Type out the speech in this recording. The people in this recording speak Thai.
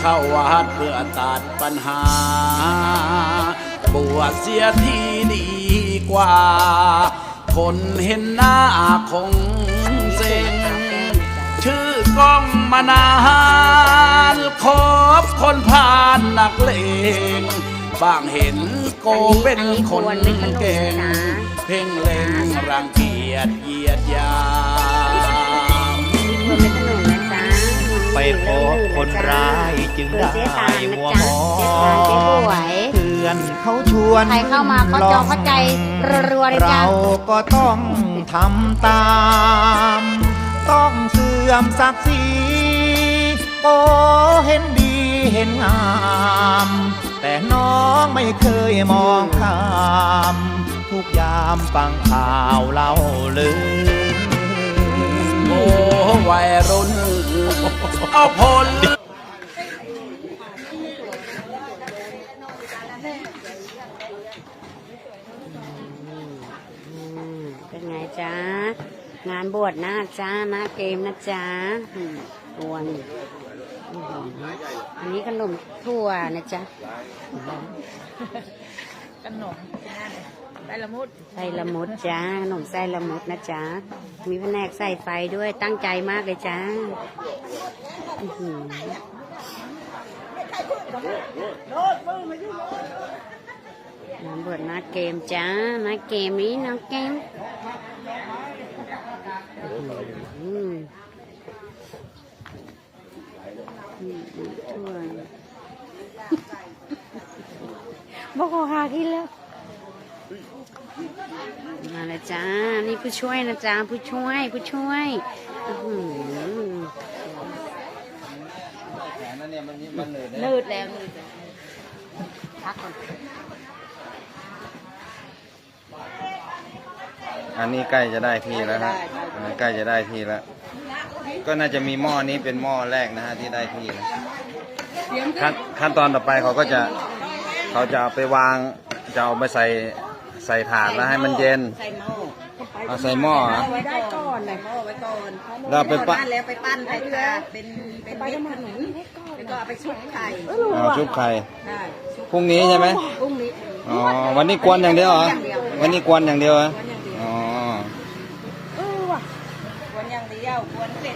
เข้าวัดเพื่อตัดปัญหา บวชเสียทีดีกว่า คนเห็นหน้าคงเซ็งชื่อกล้องมานานคบคนผ่านนักเลงบางเห็นโกเป็นคนเก่ง เพ่งเล็งรังเกียจเหยียดยามไปพบคนร้า จึงเปิดได้เจ๊ตาลนะมัวจ๊ะมอเจ๊ตาลเจ๊บงวยเพื่อนเขาชวนใครเข้ามาก็จองเข้าใจรัวๆเลยจ้ะเราก็ต้องทำตาม ต้องเสื่อมศักดิ์ศรีโอเห็นดีเห็นงาม แต่น้องไม่เคยมองข้าม ทุกยามฟังข่าวเล่าลือโอ้วัยรุ่นเอาพลอืม เป็นไงจ๊ะ งานบวชหน้าจ้าหน้าเกมนะจ๊ะอืมอวนอื้อหืออันนี้ขนมถั่วนะจ๊ะ ขนมไส้ละมุดไส้ละมุดจ้า ขนมไส้ละมุดนะจ๊ะ มีแผนกใส่ไฟด้วยตั้งใจมากเลยจ้า อื้อหือน้ำบวชหน้าเกมจ้าหน้าเกมนี้น้องเกมอื้อหืออืมถ้วยบอกขอหากินแล้ว มาแล้วจ้า นี่ผู้ช่วยนะจ้าผู้ช่วยผู้ช่วย อื้อหือ นืด แล้วนืดพักก่อนอันนี้ใกล้จะได้ที่แล้วฮะอันนี้ใกล้จะได้ที่แล้ว ก็น่าจะมีหม้อนี้เป็นหม้อแรกนะฮะที่ได้ที่นะขั้นขั้นตอนต่อไปเขาก็จะเขาจะเอาไปวาง จะเอาไปใส่ใส่ถาดแล้วให้มันเย็น ใส่หม้อ เอาใส่หม้อเหรออไว้ก่อนเล้อไว้ก่อนเราไปปั้น แล้วไปปั้นไปทาเป็นเป็นเม็ดขนุนแล้วก็เอไปชุบไข่เอาชุบไข่พรุ่งนี้ใช่ไหมพรุ่งนี้อ๋อวันนี้กวนอย่างเดียวเหรอวันนี้กวนอย่างเดียวเหรออ๋อ กวนอย่างเดียวกวนเสร็จ